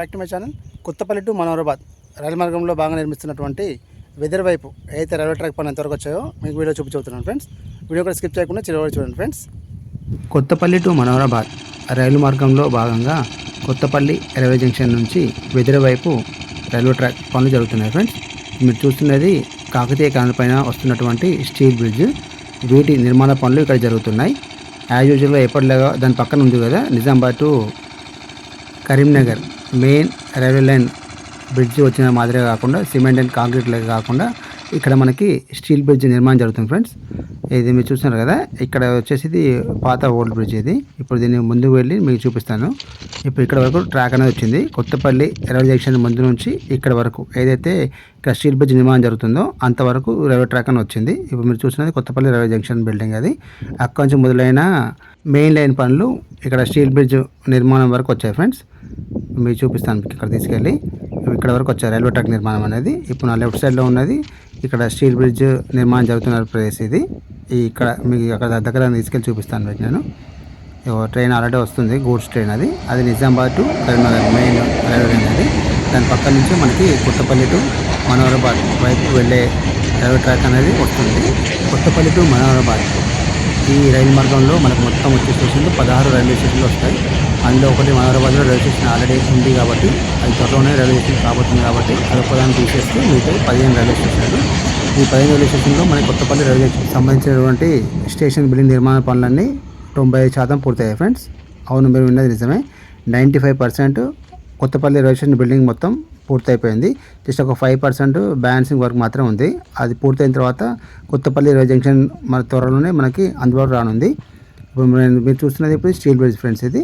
Back to my channel. Kothapalli to Manoharabad రైలు మార్గంలో బాగా నిర్మిస్తున్నటువంటి weather వైపు ఏదైతే రైల్వే ట్రాక్ పని ఎంతవరకు వచ్చాయో మీకు వీడియో చూపి చూపించబోతున్నాను ఫ్రెండ్స్ వీడియో కూడా స్కిప్ చేయకుండా చివరి చూడండి ఫ్రెండ్స్ కొత్తపల్లి టు మనోహరాబాద్ రైలు మార్గంలో భాగంగా కొత్తపల్లి రైల్వే జంక్షన్ నుంచి వెదర్ వైపు రైల్వే ట్రాక్ పనులు జరుగుతున్నాయి ఫ్రెండ్స్ మీరు చూస్తున్నది కాకతీయ కాలం పైన వస్తున్నటువంటి స్టీల్ బ్రిడ్జ్. వీటి నిర్మాణ పనులు ఇక్కడ జరుగుతున్నాయి. యాజ్ యూజువల్గా ఎప్పటిలాగా దాని పక్కన ఉంది కదా Nizamabad to Karimnagar. Main railway line bridge వచ్చిన మాదిరిగా కాకుండా సిమెంట్ అండ్ కాంక్రీట్ లాగా కాకుండా ఇక్కడ మనకి స్టీల్ బ్రిడ్జ్ నిర్మాణం జరుగుతుంది ఫ్రెండ్స్. ఇది మీరు చూస్తున్నారు కదా ఇక్కడ వచ్చేసి ఇది పాత ఓల్డ్ బ్రిడ్జ్ ఇది. ఇప్పుడు దీన్ని ముందుకు వెళ్ళి మీకు చూపిస్తాను. ఇప్పుడు ఇక్కడ వరకు ట్రాక్ అనేది వచ్చింది. కొత్తపల్లి రైల్వే జంక్షన్ ముందు నుంచి ఇక్కడ వరకు ఏదైతే ఇక్కడ స్టీల్ బ్రిడ్జ్ నిర్మాణం జరుగుతుందో అంతవరకు రైల్వే ట్రాక్ అని వచ్చింది. ఇప్పుడు మీరు చూసినది కొత్తపల్లి రైల్వే జంక్షన్ బిల్డింగ్ అది. అక్కడి నుంచి మొదలైన మెయిన్ లైన్ పనులు ఇక్కడ స్టీల్ బ్రిడ్జ్ నిర్మాణం వరకు వచ్చాయి ఫ్రెండ్స్. మీరు చూపిస్తాను ఇక్కడ తీసుకెళ్ళి. ఇక్కడ వరకు వచ్చాయి రైల్వే ట్రాక్ నిర్మాణం అనేది. ఇప్పుడు నా లెఫ్ట్ సైడ్లో ఉన్నది. ఇక్కడ స్టీల్ బ్రిడ్జ్ నిర్మాణం జరుగుతున్న ప్లేస్ ఇది. ఇక్కడ మీకు అక్కడ దగ్గర తీసుకెళ్ళి చూపిస్తాను మీకు నేను. ట్రైన్ ఆల్రెడీ వస్తుంది గూడ్స్ ట్రైన్ అది. అది Nizamabad to Karimnagar main railway line అది. దాని పక్క నుంచి మనకి కొత్తపల్లి టు మనోహరాబాద్ వైపు వెళ్ళే రైల్వే ట్రాక్ అనేది వస్తుంది. కొత్తపల్లి టు మనోహరాబాద్ ఈ రైలు మార్గంలో మనకు మొత్తం వచ్చే స్టేషన్లు పదహారు రైల్వే స్టేషన్లు వస్తాయి. అందులో ఒకటి మనోహరాబాద్లో రైల్వే స్టేషన్ ఆల్రెడీ ఉంది కాబట్టి అది త్వరలోనే రైల్వే స్టేషన్ కాబోతుంది కాబట్టి అది ఒకదాన్ని తీసేస్తే మిగతా పదిహేను రైల్వే స్టేషన్లు. ఈ పదిహేను రైల్వే స్టేషన్లో మనకి కొత్తపల్లి రైల్వే సంబంధించినటువంటి స్టేషన్ బిల్డింగ్ నిర్మాణ పనులన్నీ తొంభై ఐదు శాతం పూర్తయ్యాయి ఫ్రెండ్స్. అవును మీరు విన్నది నిజమే. Ninety five percent Kothapalli railway building మొత్తం పూర్తయిపోయింది. జస్ట్ ఒక ఫైవ్ పర్సెంట్ బ్యాలెన్సింగ్ వర్క్ మాత్రం ఉంది. అది పూర్తయిన తర్వాత కొత్తపల్లి రైల్వే జంక్షన్ మన త్వరలోనే మనకి అందుబాటులో రానుంది. ఇప్పుడు మీరు చూస్తున్నది ఇప్పుడు స్టీల్ బ్రిడ్జ్ ఫ్రెండ్స్ ఇది.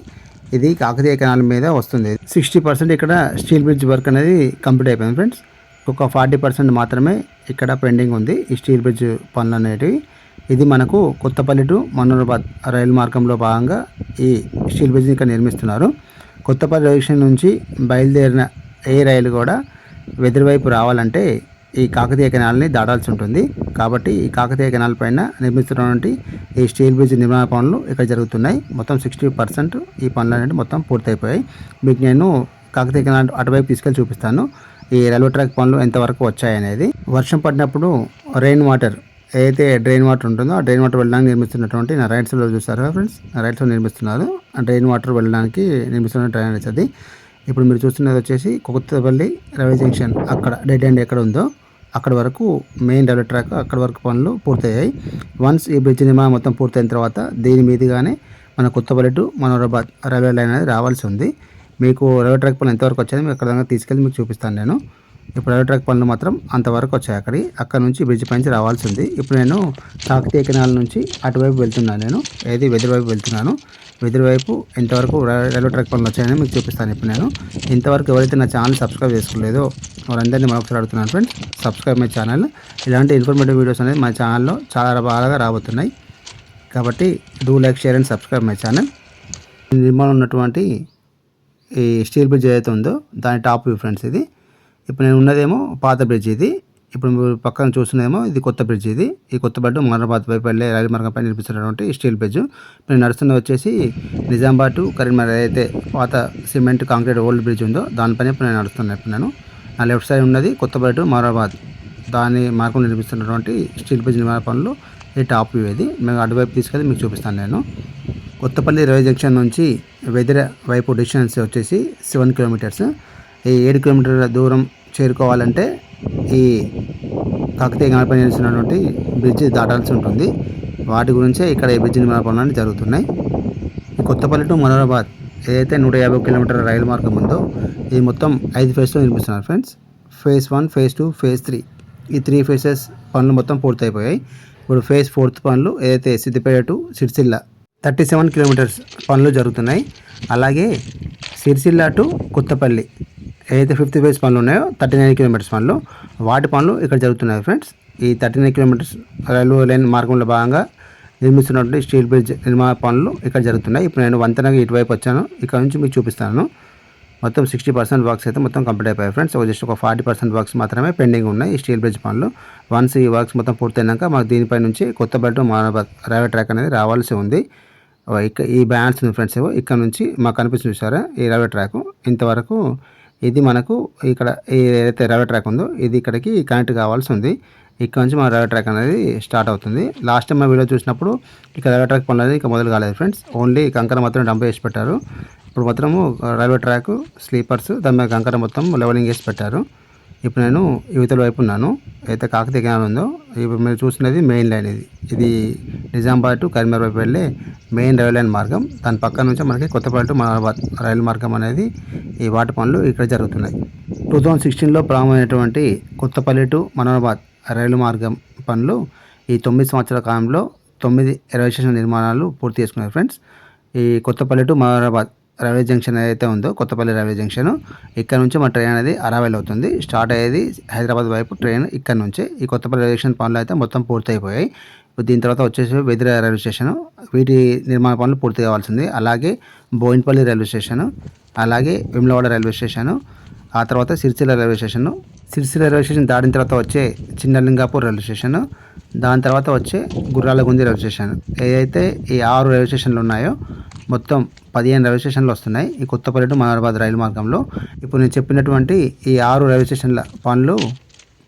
ఇది కాకతీయ కెనాల్ మీద వస్తుంది. సిక్స్టీ పర్సెంట్ ఇక్కడ స్టీల్ బ్రిడ్జ్ వర్క్ అనేది కంప్లీట్ అయిపోయింది ఫ్రెండ్స్. ఒక ఫార్టీ పర్సెంట్ మాత్రమే ఇక్కడ పెండింగ్ ఉంది ఈ స్టీల్ బ్రిడ్జ్ పనులు అనేటివి. ఇది మనకు కొత్తపల్లి టు మనోహరాబాద్ రైలు మార్గంలో భాగంగా ఈ స్టీల్ బ్రిడ్జ్ని ఇక్కడ నిర్మిస్తున్నారు. కొత్తపల్లి జంక్షన్ నుంచి బయలుదేరిన ఏ రైలు కూడా వెదురువైపు రావాలంటే ఈ కాకతీయ కెనాల్ని దాటాల్సి ఉంటుంది. కాబట్టి ఈ కాకతీయ కెనాల్ పైన నిర్మిస్తున్నటువంటి ఈ స్టీల్ బ్రిడ్జ్ నిర్మాణ పనులు ఇక్కడ జరుగుతున్నాయి. మొత్తం సిక్స్టీ పర్సెంట్ ఈ పనులు అనేవి మొత్తం పూర్తయిపోయాయి. మీకు నేను కాకతీయ కెనాల్ అటువైపు తీసుకెళ్ళి చూపిస్తాను. ఈ రైల్వే ట్రాక్ పనులు ఎంతవరకు వచ్చాయనేది. వర్షం పడినప్పుడు రెయిన్ వాటర్ ఏదైతే డ్రైన్ వాటర్ ఉంటుందో ఆ డ్రైన్ వాటర్ వెళ్ళడానికి నిర్మిస్తున్నటువంటి నా రైట్ సైడ్లో చూసారా ఫ్రెండ్స్? నా రైట్ సైడ్ నిర్మిస్తున్నారు. ఆ డ్రైన్ వాటర్ వెళ్ళడానికి నిర్మిస్తున్న డ్రైనేజ్ అది. ఇప్పుడు మీరు చూస్తున్నది వచ్చేసి కొత్తపల్లి రైల్వే జంక్షన్ అక్కడ డెడ్ ఎండ్ ఎక్కడ ఉందో అక్కడ వరకు మెయిన్ రైల్వే ట్రాక్ అక్కడ వరకు పనులు పూర్తయ్యాయి. వన్స్ ఈ బ్రిడ్జ్ నిర్మాణం మొత్తం పూర్తయిన తర్వాత దీని మీదుగానే మన Kothapalli to Manoharabad railway line అనేది రావాల్సి ఉంది. మీకు రైల్వే ట్రాక్ పనులు ఎంతవరకు వచ్చాయో మీకు అక్కడ తీసుకెళ్ళి మీకు చూపిస్తాను నేను. ఇప్పుడు రైల్వే ట్రాక్ పనులు మాత్రం అంతవరకు వచ్చాయి. అక్కడి అక్కడ నుంచి బ్రిడ్జ్ పైన రావాల్సింది. ఇప్పుడు నేను కాకతీయ కెనాల్ నుంచి అటువైపు వెళ్తున్నాను నేను. ఏది వెదురు వైపు వెళ్తున్నాను. వెదురు వైపు ఎంతవరకు రైల్వే ట్రాక్ పనులు వచ్చాయని మీకు చూపిస్తాను ఇప్పుడు నేను. ఇంతవరకు ఎవరైతే నా ఛానల్ సబ్స్క్రైబ్ చేసుకోలేదో వారందరినీ మరొకసారి అడుగుతున్నాను ఫ్రెండ్స్ సబ్స్క్రైబ్ మై ఛానల్. ఇలాంటి ఇన్ఫర్మేటివ్ వీడియోస్ అనేది మా ఛానల్లో చాలా బాగా రాబోతున్నాయి. కాబట్టి do like share and subscribe my channel. నిర్మాణం ఉన్నటువంటి ఈ స్టీల్ బ్రిడ్జ్ ఏదైతే ఉందో దాని టాప్ వ్యూ ఫ్రెండ్స్ ఇది. ఇప్పుడు నేను ఉన్నదేమో పాత బ్రిడ్జ్ ఇది. ఇప్పుడు మీరు పక్కన చూస్తున్నదేమో ఇది కొత్త బ్రిడ్జ్ ఇది. ఈ కొత్త బడ్డు మనరాబాద్ వైపు రైలు మార్గం పైన నిర్మిస్తున్నటువంటి స్టీల్ బ్రిడ్జ్ ఇప్పుడు నేను నడుస్తున్నది వచ్చేసి నిజామాబాద్ టు కరీంనగర్ అయితే పాత సిమెంట్ కాంక్రీట్ ఓల్డ్ బ్రిడ్జ్ ఉందో దానిపైన ఇప్పుడు నేను నడుస్తున్నాను ఇప్పుడు నేను. నా లెఫ్ట్ సైడ్ ఉన్నది కొత్త బడ్డు మనరాబాద్ దాని మార్గం నిర్మిస్తున్నటువంటి స్టీల్ బ్రిడ్జ్ నిర్మాణ పనులు ఈ టాప్ వ్యూ ఇది. మేము అటువైపు తీసుకెళ్ళి మీకు చూపిస్తాను నేను. కొత్తపల్లి రైల్వే జంక్షన్ నుంచి వెదిర వైపు డిస్టెన్స్ వచ్చేసి సెవెన్ కిలోమీటర్స్ ఈ ఏడు కిలోమీటర్ల దూరం చేరుకోవాలంటే ఈ కాకతీయ గణపతి నిలిచినటువంటి బ్రిడ్జ్ దాటాల్సి ఉంటుంది. వాటి గురించే ఇక్కడ ఈ బ్రిడ్జ్ నిర్మాణ జరుగుతున్నాయి. కొత్తపల్లి టు మనోహరాబాద్ ఏదైతే నూట యాభై కిలోమీటర్ల రైలు మార్గం ఉందో ఇది మొత్తం ఐదు ఫేజ్లో నిర్మిస్తున్నారు friends phase one phase two phase three ఈ త్రీ ఫేజెస్ పనులు మొత్తం పూర్తయిపోయాయి. ఇప్పుడు ఫేజ్ ఫోర్త్ పనులు ఏదైతే Siddipet to Sircilla thirty seven kilometres పనులు జరుగుతున్నాయి. అలాగే సిరిసిల్ల టు కొత్తపల్లి ఏదైతే ఫిఫ్త్ ఫేజ్ పనులు ఉన్నాయో థర్టీ నైన్ కిలోమీటర్స్ పనులు వాటి పనులు ఇక్కడ జరుగుతున్నాయి ఫ్రెండ్స్. ఈ thirty nine kilometres railway line మార్గంలో భాగంగా నిర్మిస్తున్నటువంటి స్టీల్ బ్రిడ్జ్ నిర్మాణ పనులు ఇక్కడ జరుగుతున్నాయి. ఇప్పుడు నేను వంతెనగా ఇటువైపు వచ్చాను. ఇక్కడ నుంచి మీకు చూపిస్తాను. మొత్తం సిక్స్టీ పర్సెంట్ వర్క్స్ అయితే మొత్తం కంప్లీట్ అయిపోయాయి ఫ్రెండ్స్. ఒక జస్ట్ ఒక ఫార్టీ పర్సెంట్ వర్క్స్ మాత్రమే పెండింగ్ ఉన్నాయి ఈ స్టీల్ బ్రిడ్జ్ పనులు. వన్స్ ఈ వర్క్స్ మొత్తం పూర్తయినాక మాకు దీనిపై నుంచి కొత్త బెల్ట్ మానబాద్ రైల్వే ట్రాక్ అనేది రావాల్సి ఉంది. ఇక్కడ ఈ బ్యాన్స్ ఉంది ఫ్రెండ్స్ ఇక్కడ నుంచి మాకు కనిపిస్తుంది చూసారా? ఈ రైల్వే ట్రాక్. ఇంతవరకు ఇది మనకు ఇక్కడ ఏదైతే రైల్వే ట్రాక్ ఉందో ఇది ఇక్కడికి కనెక్ట్ కావాల్సి ఉంది. ఇక్కడ నుంచి మన రైల్వే ట్రాక్ అనేది స్టార్ట్ అవుతుంది. లాస్ట్ టైం మన వీడియో చూసినప్పుడు ఇక్కడ రైల్వే ట్రాక్ పనులు అనేది ఇక మొదలు కాలేదు ఫ్రెండ్స్. ఓన్లీ కంకర మాత్రం డంప్ చేసి పెట్టారు. ఇప్పుడు మాత్రము రైల్వే ట్రాక్ స్లీపర్స్ దాని మీద కంకర మొత్తం లెవెలింగ్ చేసి పెట్టారు. ఇప్పుడు నేను యువతల వైపు ఉన్నాను. అయితే కాకతీయ కెనాల్ ఉందో ఇప్పుడు మీరు చూస్తున్నది మెయిన్ లైన్ ఇది. ఇది నిజామాబాద్ టు కరీంనగర్ వైపు వెళ్ళే మెయిన్ రైల్వే లైన్ మార్గం. దాని పక్క నుంచి మనకి కొత్తపల్లి టు మనోబాద్ రైలు మార్గం అనేది ఈ వాటి పనులు ఇక్కడ జరుగుతున్నాయి. టూ థౌజండ్ సిక్స్టీన్లో ప్రారంభమైనటువంటి కొత్తపల్లి టు మనోబాద్ రైలు మార్గం పనులు ఈ తొమ్మిది సంవత్సరాల కాలంలో తొమ్మిది రైల్వే స్టేషన్ నిర్మాణాలు పూర్తి చేసుకున్నారు ఫ్రెండ్స్. ఈ Kothapalli to Manoharabad railway junction ఏదైతే ఉందో కొత్తపల్లి రైల్వే జంక్షన్ ఇక్కడ నుంచి మా ట్రైన్ అనేది అరావైల్ అవుతుంది. స్టార్ట్ అయ్యేది హైదరాబాద్ వైపు ట్రైన్ ఇక్కడ నుంచి. ఈ కొత్తపల్లి రైల్వే స్టేషన్ పనులు అయితే మొత్తం పూర్తయిపోయాయి. దీని తర్వాత వచ్చేసి వెదిర రైల్వే స్టేషన్ వీటి నిర్మాణ పనులు పూర్తి కావాల్సింది. అలాగే బోయిన్పల్లి రైల్వే స్టేషన్ అలాగే విమ్లవాడ రైల్వే స్టేషన్ ఆ తర్వాత Sircilla railway station Sircilla railway station దాటిన తర్వాత వచ్చే చిన్నలింగాపూర్ రైల్వే స్టేషన్ దాని తర్వాత వచ్చే గుర్రాలగుంది రైల్వే స్టేషన్ ఏదైతే ఈ ఆరు రైల్వే స్టేషన్లు ఉన్నాయో మొత్తం పదిహేను రైల్వే స్టేషన్లు వస్తున్నాయి. ఈ కొత్తపల్లి టు మనాబాద్ రైలు మార్గంలో ఇప్పుడు నేను చెప్పినటువంటి ఈ ఆరు రైల్వే స్టేషన్ల పనులు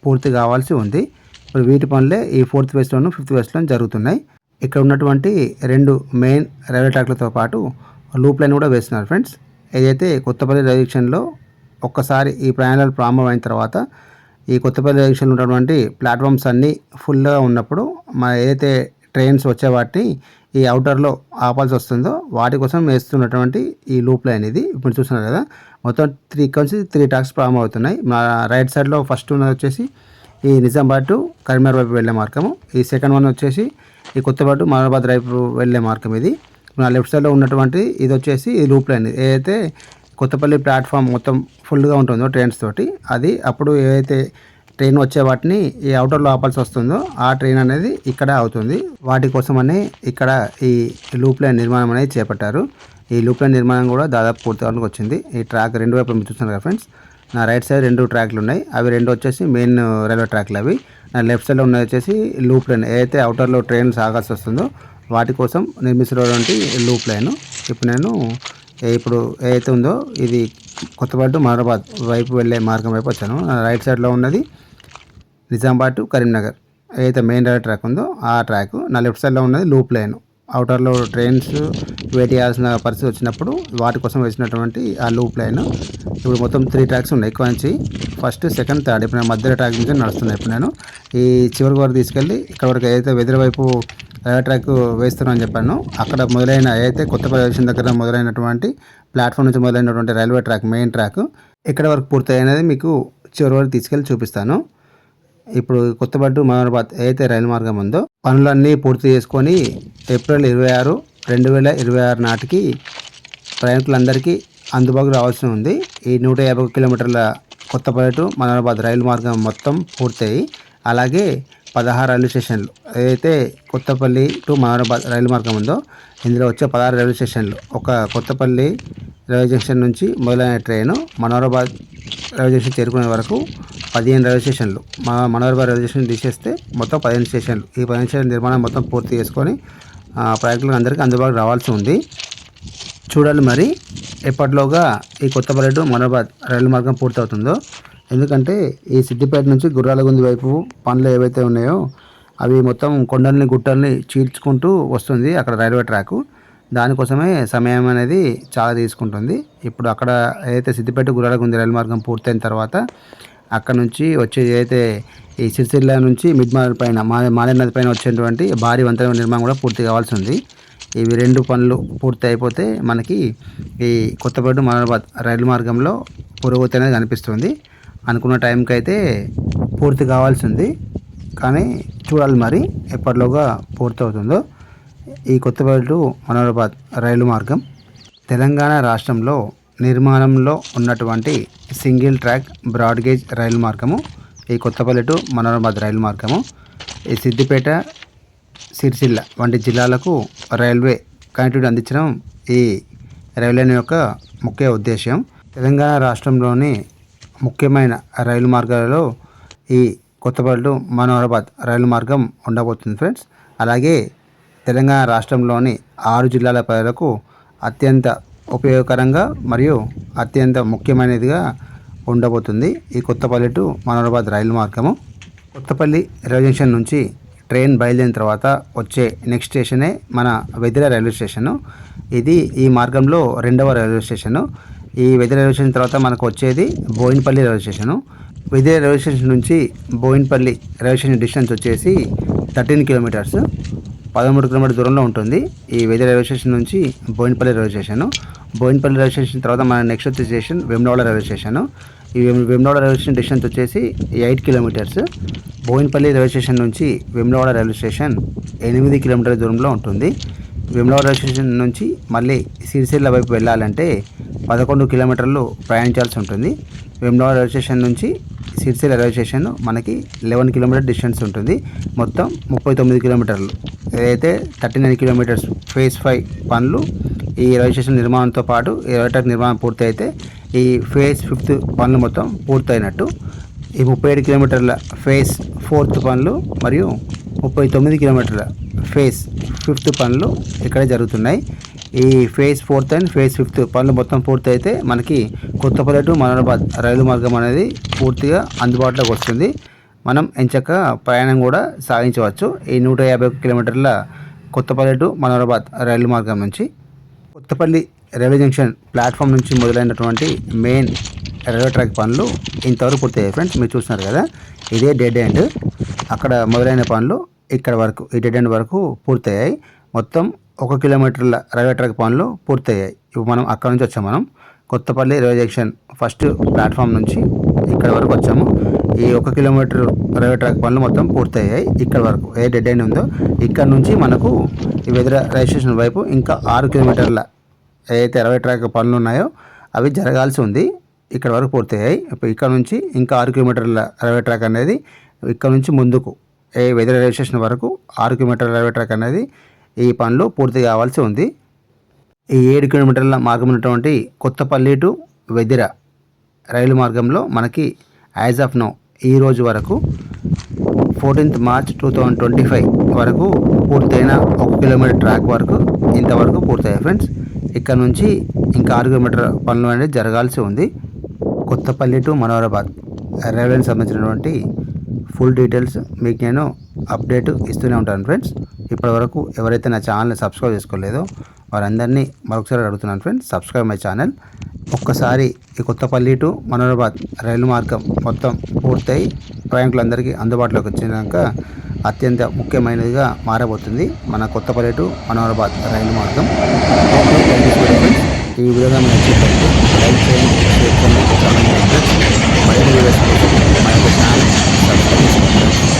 పూర్తి కావాల్సి ఉంది. ఇప్పుడు వీటి పనులే ఈ ఫోర్త్ ఫేజ్లోను ఫిఫ్త్ ఫేజ్లో జరుగుతున్నాయి. ఇక్కడ ఉన్నటువంటి రెండు మెయిన్ రైల్వే ట్రాక్లతో పాటు లూప్ లైన్ కూడా వేస్తున్నారు ఫ్రెండ్స్. ఏదైతే కొత్తపల్లి రైల్వే స్టేషన్లో ఒక్కసారి ఈ ప్రయాణాలు ప్రారంభమైన తర్వాత ఈ కొత్తపల్లి రైల్వే స్టేషన్లో ఉన్నటువంటి ప్లాట్ఫామ్స్ అన్నీ ఫుల్గా ఉన్నప్పుడు మన ఏదైతే ట్రైన్స్ వచ్చే వాటిని ఈ అవుటర్లో ఆపాల్సి వస్తుందో వాటి కోసం వేస్తున్నటువంటి ఈ లూప్ లైన్ ఇది. ఇప్పుడు చూస్తున్నారు కదా మొత్తం త్రీ ఇక్కడ నుంచి త్రీ ట్రాక్స్ ప్రారంభం అవుతున్నాయి. మా రైట్ సైడ్లో ఫస్ట్ ఉన్నది వచ్చేసి ఈ నిజామాబాద్ టు కరీంనగర్ వైపు వెళ్ళే మార్గము. ఈ సెకండ్ వన్ వచ్చేసి ఈ కొత్తపాటు మహాబాద్ వైపు వెళ్ళే మార్గం ఇది. నా లెఫ్ట్ సైడ్లో ఉన్నటువంటి ఇది వచ్చేసి ఈ లూప్ లైన్. ఏదైతే కొత్తపల్లి ప్లాట్ఫామ్ మొత్తం ఫుల్గా ఉంటుందో ట్రైన్స్ తోటి అది అప్పుడు ఏదైతే ట్రైన్ వచ్చే వాటిని ఈ అవుటర్లో ఆపాల్సి వస్తుందో ఆ ట్రైన్ అనేది ఇక్కడ అవుతుంది. వాటి కోసమని ఇక్కడ ఈ లూప్ లైన్ నిర్మాణం అనేది చేపట్టారు. ఈ లూప్ లైన్ నిర్మాణం కూడా దాదాపు పూర్తి వచ్చింది. ఈ ట్రాక్ రెండు వైపు మీరు చూస్తున్నారు కదా ఫ్రెండ్స్. నా రైట్ సైడ్ రెండు ట్రాక్లు ఉన్నాయి. అవి రెండు వచ్చేసి మెయిన్ రైల్వే ట్రాక్లు అవి. నా లెఫ్ట్ సైడ్లో ఉన్నది వచ్చేసి లూప్ లైన్. ఏదైతే అవుటర్లో ట్రైన్ సాగాల్సి వస్తుందో వాటి కోసం నిర్మించినటువంటి లూప్ లైన్. ఇప్పుడు నేను ఇప్పుడు ఏదైతే ఉందో ఇది కొత్తపాటు మహారాబాద్ వైపు వెళ్ళే మార్గం వైపు వచ్చాను. నా రైట్ సైడ్లో ఉన్నది నిజామాబాద్ టు కరీంనగర్. ఏదైతే మెయిన్ రైల్ ట్రాక్ ఉందో ఆ ట్రాక్ నా లెఫ్ట్ సైడ్లో ఉన్నది లూప్ లైన్ అవుటర్లో ట్రైన్స్ వెయిట్ చేయాల్సిన పరిస్థితి వచ్చినప్పుడు వాటి కోసం వేసినటువంటి ఆ లూప్ లైన్ ఇప్పుడు మొత్తం త్రీ ట్రాక్స్ ఉన్నాయి. ఎక్కువ నుంచి ఫస్ట్ సెకండ్ థర్డ్ ఇప్పుడు నేను మధ్య ట్రాక్ నుంచి నడుస్తున్నాను ఇప్పుడు నేను ఈ చివరి వరకు తీసుకెళ్ళి ఇక్కడ వరకు ఏదైతే వెదర్ వైపు రైల్వే ట్రాక్ వేస్తున్నాను చెప్పాను. అక్కడ మొదలైన ఏదైతే కొత్త ప్రదేశం దగ్గర మొదలైనటువంటి ప్లాట్ఫామ్ నుంచి మొదలైనటువంటి రైల్వే ట్రాక్ మెయిన్ ట్రాక్ ఎక్కడ వరకు పూర్తయినది మీకు చివరి వరకు తీసుకెళ్ళి చూపిస్తాను. ఇప్పుడు కొత్తపట్టు మహాబాద్ ఏదైతే రైలు మార్గం ఉందో పనులన్నీ పూర్తి చేసుకొని ఏప్రిల్ ఇరవై ఆరు రెండు వేల ఇరవై ఆరు నాటికి ప్రయాణికులందరికీ అందుబాటులో రావాల్సి ఉంది. ఈ నూట యాభై కిలోమీటర్ల కొత్తపల్లి టు మనాబాద్ రైలు మార్గం మొత్తం పూర్తయి అలాగే పదహారు రైల్వే స్టేషన్లు ఏదైతే కొత్తపల్లి టు మనాబాద్ రైలు మార్గం ఉందో ఇందులో వచ్చే పదహారు రైల్వే స్టేషన్లు ఒక కొత్తపల్లి రైల్వే జంక్షన్ నుంచి మొదలైన ట్రైను మనోరాబాద్ రైల్వే జంక్షన్ చేరుకునే వరకు పదిహేను రైల్వే స్టేషన్లు. మా మనోహరాబాద్ రైల్వే స్టేషన్ తీసేస్తే మొత్తం పదిహేను స్టేషన్లు. ఈ పదిహేను స్టేషన్ నిర్మాణం మొత్తం పూర్తి చేసుకొని ప్రయాణికులు ప్రయాణికులకు అందరికీ అందుబాటులో రావాల్సి ఉంది. చూడాలి మరి ఎప్పటిలోగా ఈ కొత్త టు మనోబాద్ రైలు మార్గం పూర్తవుతుందో. ఎందుకంటే ఈ సిద్దిపేట నుంచి గుర్రాలగుంది వైపు పనులు ఏవైతే ఉన్నాయో అవి మొత్తం కొండల్ని గుట్టల్ని చీల్చుకుంటూ వస్తుంది అక్కడ రైల్వే ట్రాకు. దానికోసమే సమయం అనేది చాలా తీసుకుంటుంది. ఇప్పుడు అక్కడ ఏదైతే సిద్దిపేట గుర్రాలగుంది రైలు మార్గం పూర్తయిన తర్వాత అక్కడ నుంచి వచ్చే ఏదైతే ఈ సిరిసిల్ల నుంచి మిడ్మాల పైన మా నది పైన వచ్చేటువంటి భారీ వంతెన నిర్మాణం కూడా పూర్తి కావాల్సి ఉంది. ఇవి రెండు పనులు పూర్తి అయిపోతే మనకి ఈ కొత్తపేట మనాబాద్ రైలు మార్గంలో పురోగతి అనేది కనిపిస్తుంది. అనుకున్న టైంకి అయితే పూర్తి కావాల్సి ఉంది. కానీ చూడాలి మరి ఎప్పటిలోగా పూర్తి అవుతుందో ఈ కొత్తపల్లి టు మనోరాబాద్ రైలు మార్గం. తెలంగాణ రాష్ట్రంలో నిర్మాణంలో ఉన్నటువంటి సింగిల్ ట్రాక్ బ్రాడ్గేజ్ రైలు మార్గము ఈ కొత్తపల్లి టు మనోరాబాద్ రైలు మార్గము. ఈ సిద్దిపేట సిరిసిల్ల వంటి జిల్లాలకు రైల్వే కనెక్టివిటీ అందించడం ఈ రైల్వేని యొక్క ముఖ్య ఉద్దేశం తెలంగాణ రాష్ట్రంలోని ముఖ్యమైన రైలు మార్గాలలో ఈ కొత్తపల్లి మనోహరాబాద్ రైలు మార్గం ఉండబోతుంది ఫ్రెండ్స్. అలాగే తెలంగాణ రాష్ట్రంలోని ఆరు జిల్లాల ప్రజలకు అత్యంత ఉపయోగకరంగా మరియు అత్యంత ముఖ్యమైనదిగా ఉండబోతుంది ఈ కొత్తపల్లి టు మనోరాబాద్ రైలు మార్గము. కొత్తపల్లి రైల్వే జంక్షన్ నుంచి ట్రైన్ బయలుదేరిన తర్వాత వచ్చే నెక్స్ట్ స్టేషనే మన వెదిర రైల్వే స్టేషను. ఇది ఈ మార్గంలో రెండవ రైల్వే స్టేషను. ఈ వెదిర రైల్వే స్టేషన్ తర్వాత మనకు వచ్చేది Boinapalli railway station. Vedira railway station నుంచి బోయినపల్లి రైల్వే స్టేషన్ డిస్టెన్స్ వచ్చేసి థర్టీన్ కిలోమీటర్స్. పదమూడు కిలోమీటర్ దూరంలో ఉంటుంది. ఈ వెదిర రైల్వే స్టేషన్ నుంచి Boinapalli railway station. Boinapalli railway station తర్వాత మన నెక్స్ట్ వచ్చే స్టేషన్ వెమ్లవాడ రైల్వే స్టేషన్. ఈ వెమ్- రైల్వే స్టేషన్ డిస్టెన్స్ వచ్చేసి eight kilometres. Boinapalli railway station నుంచి వెమ్లవాడ రైల్వే స్టేషన్ ఎనిమిది కిలోమీటర్ల దూరంలో ఉంటుంది. వెమ్లవాడ రైల్వే స్టేషన్ నుంచి మళ్ళీ సిరిసిల్ల వైపు వెళ్ళాలంటే పదకొండు కిలోమీటర్లు ప్రయాణించాల్సి ఉంటుంది. వెమ్లవాడ రైల్వే స్టేషన్ నుంచి సిరిసిల్ల రైల్వే స్టేషన్ మనకి లెవెన్ కిలోమీటర్ డిస్టెన్స్ ఉంటుంది. మొత్తం ముప్పై తొమ్మిది కిలోమీటర్లు. ఏదైతే thirty nine kilometres phase five పనులు ఈ రైల్వే స్టేషన్ నిర్మాణంతో పాటు ఈ రైల్వే ట్రాక్ నిర్మాణం పూర్తయితే ఈ ఫేజ్ ఫిఫ్త్ పనులు మొత్తం పూర్తయినట్టు. ఈ ముప్పై ఏడు కిలోమీటర్ల ఫేజ్ ఫోర్త్ పనులు మరియు ముప్పై తొమ్మిది కిలోమీటర్ల ఫేజ్ ఫిఫ్త్ పనులు ఇక్కడే జరుగుతున్నాయి. ఈ phase fourth and phase fifth పనులు మొత్తం పూర్తయితే మనకి కొత్తపల్లి టు మనోరాబాద్ రైలు మార్గం అనేది పూర్తిగా అందుబాటులోకి వస్తుంది. మనం ఎంచక్క ప్రయాణం కూడా సాగించవచ్చు. ఈ నూట యాభై కిలోమీటర్ల కొత్తపల్లి టు మనోరాబాద్ రైలు మార్గం నుంచి. కొత్తపల్లి రైల్వే జంక్షన్ ప్లాట్ఫామ్ నుంచి మొదలైనటువంటి మెయిన్ రైల్వే ట్రాక్ పనులు ఇంతవరకు పూర్తయ్యాయి ఫ్రెండ్స్. మీరు చూస్తున్నారు కదా ఇదే డెడ్ ఎండ్. అక్కడ మొదలైన పనులు ఇక్కడ వరకు ఈ డెడ్ ఎండ్ వరకు పూర్తయ్యాయి. మొత్తం ఒక కిలోమీటర్ల రైల్వే ట్రాక్ పనులు పూర్తయ్యాయి. ఇప్పుడు మనం అక్కడ నుంచి వచ్చాం మనం. Kothapalli railway junction first platform నుంచి ఇక్కడ వరకు వచ్చాము. ఈ ఒక కిలోమీటర్ రైల్వే ట్రాక్ పనులు మొత్తం పూర్తయ్యాయి ఇక్కడ వరకు. ఏ డెడ్ ఎండ్ ఉందో ఇక్కడ నుంచి మనకు ఈ వెదర రైల్వే స్టేషన్ వైపు ఇంకా ఆరు కిలోమీటర్ల ఏదైతే రైల్వే ట్రాక్ పనులు ఉన్నాయో అవి జరగాల్సి ఉంది. ఇక్కడ వరకు పూర్తయ్యాయి. ఇప్పుడు ఇక్కడ నుంచి ఇంకా ఆరు కిలోమీటర్ల రైల్వే ట్రాక్ అనేది ఇక్కడ నుంచి ముందుకు ఏ వెదర్ రైల్వే స్టేషన్ వరకు ఆరు కిలోమీటర్ల రైల్వే ట్రాక్ అనేది ఈ పనులు పూర్తి కావాల్సి ఉంది. ఈ ఏడు కిలోమీటర్ల మార్గం ఉన్నటువంటి కొత్తపల్లి టు వెదిర రైలు మార్గంలో మనకి యాజ్ ఆఫ్ నో ఈ రోజు వరకు fourteenth March two thousand twenty five వరకు పూర్తయిన ఒక కిలోమీటర్ ట్రాక్ వరకు ఇంతవరకు పూర్తయ్యాయి ఫ్రెండ్స్. ఇక్కడ నుంచి ఇంకా ఆరు కిలోమీటర్ పనులు అనేది జరగాల్సి ఉంది. కొత్తపల్లి టు మనోరాబాద్ రైల్వేకి సంబంధించినటువంటి ఫుల్ డీటెయిల్స్ మీకు నేను అప్డేట్ ఇస్తూనే ఉంటాను ఫ్రెండ్స్. ఇప్పటివరకు ఎవరైతే నా ఛానల్ని సబ్స్క్రైబ్ చేసుకోలేదో వారందరినీ మరొకసారి అడుగుతున్నాను ఫ్రెండ్స్ సబ్స్క్రైబ్ మై ఛానల్ ఒక్కసారి ఈ కొత్తపల్లి టు మనోరాబాద్ రైలు మార్గం మొత్తం పూర్తయి ప్రయాణికులందరికీ అందుబాటులోకి వచ్చినాక అత్యంత ముఖ్యమైనదిగా మారబోతుంది మన కొత్తపల్లి టు మనోరాబాద్ రైలు మార్గం. ఈ విధంగా మనం వచ్చేటప్పుడు లైక్ చేయండి మరిన్ని మన ఛానల్ సబ్స్క్రైబ్ చేసుకోండి.